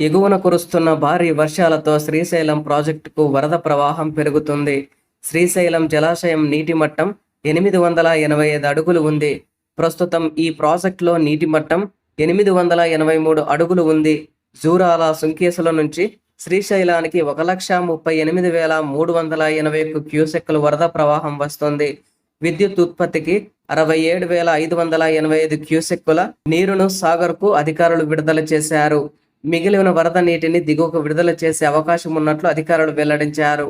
ఎగువన కురుస్తున్న భారీ వర్షాలతో శ్రీశైలం ప్రాజెక్టుకు వరద ప్రవాహం పెరుగుతుంది. శ్రీశైలం జలాశయం నీటి మట్టం ఎనిమిది వందల ఎనభై ఐదు అడుగులు ఉంది. ప్రస్తుతం ఈ ప్రాజెక్టులో నీటి మట్టం ఎనిమిది వందల ఎనభై మూడు అడుగులు ఉంది. జూరాల సుంకేసుల నుంచి శ్రీశైలానికి ఒక లక్ష ముప్పై ఎనిమిది వేల మూడు వందల ఎనభై ఒక్క క్యూసెక్కుల వరద ప్రవాహం వస్తుంది. విద్యుత్ ఉత్పత్తికి అరవై ఏడు వేల ఐదు వందల ఎనభై ఐదు క్యూసెక్కుల నీరును సాగర్కు అధికారులు విడుదల చేశారు. మిగిలిన వరద నీటిని దిగువకు విడుదల చేసే అవకాశం ఉన్నట్లు అధికారులు వెల్లడించారు.